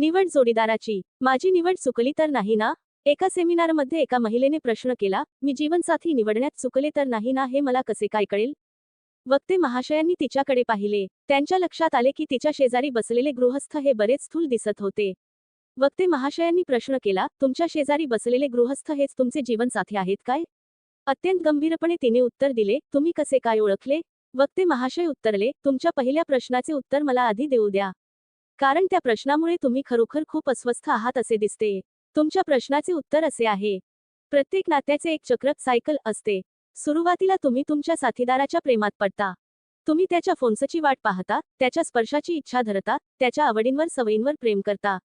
निवड जोडीदाराची. माझी निवड चुकली तर नाही ना? एका सेमिनारमध्ये एका महिलेने प्रश्न केला मी जीवनसाथी निवडण्यात चुकले तर नाही ना हे मला कसे काय कळेल? वक्ते महाशयांनी तिच्याकडे पाहिले. त्यांच्या लक्षात आले की तिच्या शेजारी बसलेले गृहस्थ हे बरेच स्थूल दिसत होते. वक्ते महाशयांनी प्रश्न केला तुमच्या शेजारी बसलेले गृहस्थ हेच तुमचे जीवनसाथी आहेत काय? अत्यंत गंभीरपणे तिने उत्तर दिले तुम्ही कसे काय ओळखले? वक्ते महाशय उत्तरले तुमच्या पहिल्या प्रश्नाचे उत्तर मला आधी देऊ द्या. कारण त्या प्रश्नामुळे तुम्ही खरोखर खूप अस्वस्थ आहात असे दिसते. तुमच्या प्रश्नाचे उत्तर असे आहे. प्रत्येक नात्याचे एक चक्र सायकल असते. सुरुवातीला तुम्ही तुमच्या साथीदाराच्या प्रेमात पडता. तुम्ही त्याच्या फोन्सची वाट पाहता त्याच्या स्पर्शाची इच्छा धरता त्याच्या आवडींवर सवयींवर प्रेम करता.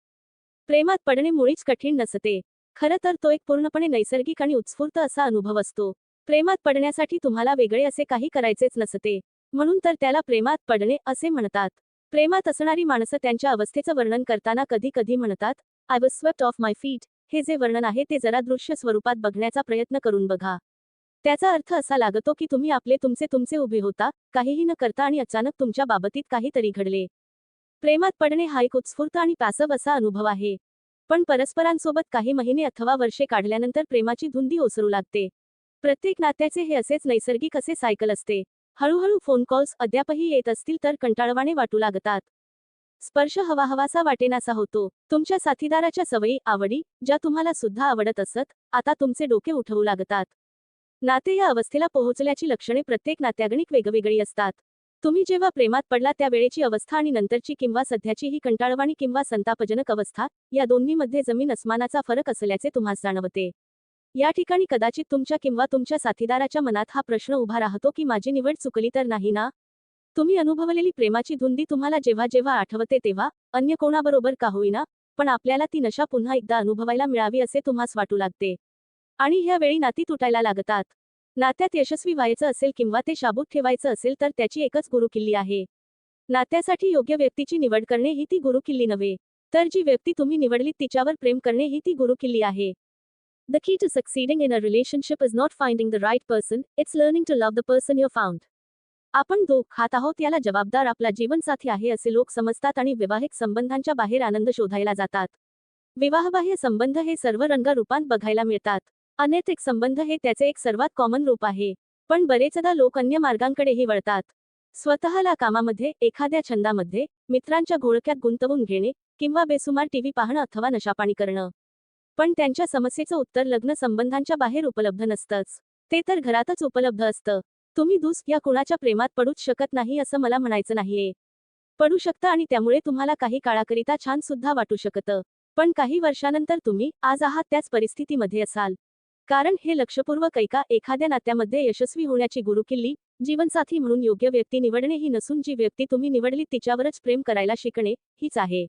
प्रेमात पडणे मुळीच कठीण नसते. खरं तर तो एक पूर्णपणे नैसर्गिक आणि उत्स्फूर्त असा अनुभव असतो. प्रेमात पडण्यासाठी तुम्हाला वेगळे असे काही करायचेच नसते. म्हणून तर त्याला प्रेमात पडणे असे म्हणतात. प्रेमात असणारी माणसं त्यांच्या अवस्थेचं वर्णन करताना कधी कधी म्हणतात I was swept off my feet हे जे वर्णन आहे ते जरा दृश्य स्वरूपात बघण्याचा प्रयत्न करून बघा. त्याचा अर्थ असा लागतो की तुम्ही आपले तुमचे तुमचे उभे होता काहीही न करता आणि अचानक तुमच्या बाबतीत काहीतरी घडले. प्रेमात पडणे हा एक उत्स्फूर्त आणि पॅसव असा अनुभव आहे. पण परस्परांसोबत काही महिने अथवा वर्षे काढल्यानंतर प्रेमाची धुंदी ओसरू लागते. प्रत्येक नात्याचे हे असेच नैसर्गिक असे सायकल असते. हळूहळू फोन कॉल्स अद्यापही येत असतील तर कंटाळवाणे वाटू लागतात. स्पर्श हवाहवासा वाटेनासा होतो. तुमच्या साथीदाराच्या सवयी आवडी ज्या तुम्हाला सुद्धा आवडत असत आता तुमचे डोके उठवू लागतात. नाते या अवस्थेला पोहोचल्याची लक्षणे प्रत्येक नात्यागणिक वेगवेगळी असतात. तुम्ही जेव्हा प्रेमात पडला त्या वेळेची अवस्था आणि नंतरची किंवा सध्याची ही कंटाळवाणी किंवा संतापजनक अवस्था या दोन्हीमध्ये जमीन अस्मानाचा फरक असल्याचे तुम्हाला जाणवते. या ठिकाणी कदाचित तुमच्या किंवा तुमच्या साथीदाराच्या मनात हा प्रश्न उभा राहतो की माझी निवड चुकली तर नाही ना? तुम्ही अनुभवलेली प्रेमाची धुंदी तुम्हाला जेव्हा जेव्हा आठवते तेव्हा अन्य कोणाबरोबर का होईना पण आपल्याला ती नशा पुन्हा एकदा अनुभवायला मिळावी असे तुम्हास वाटू लागते. आणि ह्या वेळी नाती तुटायला लागतात. नात्यात यशस्वी व्हायचं असेल किंवा ते शाबूत ठेवायचं असेल तर त्याची एकच गुरुकिल्ली आहे. नात्यासाठी योग्य व्यक्तीची निवड करणे ही ती गुरुकिल्ली नव्हे तर जी व्यक्ती तुम्ही निवडलीत तिच्यावर प्रेम करणे ही ती गुरुकिल्ली आहे. The key to succeeding in a relationship is not finding the right person, it's learning to love the person you found. आपण दो खात आहोत याला जबाबदार आपला जीवनसाथी आहे असे लोक समजतात आणि वैवाहिक संबंधांच्या बाहेर आनंद शोधायला जातात. विवाहबाह्य संबंध हे सर्व रंगरूपांत बघायला मिळतात. अनैतिक संबंध हे त्याचे एक सर्वात कॉमन रूप आहे. पण बरेचदा लोक अन्य मार्गांकडेही वळतात. स्वतःला कामामध्ये एखाद्या छंदामध्ये मित्रांच्या घोळक्यात गुंतवून घेणे किंवा बेसुमार टीव्ही पाहणं अथवा नशापाणी करणं. पण त्यांच्या समस्येचं उत्तर लग्न संबंधांच्या बाहेर उपलब्ध नसतंच. ते तर घरातच उपलब्ध असतं. तुम्ही दुस या कुणाच्या प्रेमात पडूच शकत नाही असं मला म्हणायचं नाहीये. पडू शकतं आणि त्यामुळे तुम्हाला काही काळाकरिता छान सुद्धा वाटू शकतं. पण काही वर्षानंतर तुम्ही आज आहात त्याच परिस्थितीमध्ये असाल. कारण हे लक्षपूर्वक ऐका एखाद्या नात्यामध्ये यशस्वी होण्याची गुरुकिल्ली जीवनसाथी म्हणून योग्य व्यक्ती निवडणे ही नसून जी व्यक्ती तुम्ही निवडली तिच्यावरच प्रेम करायला शिकणे हीच आहे.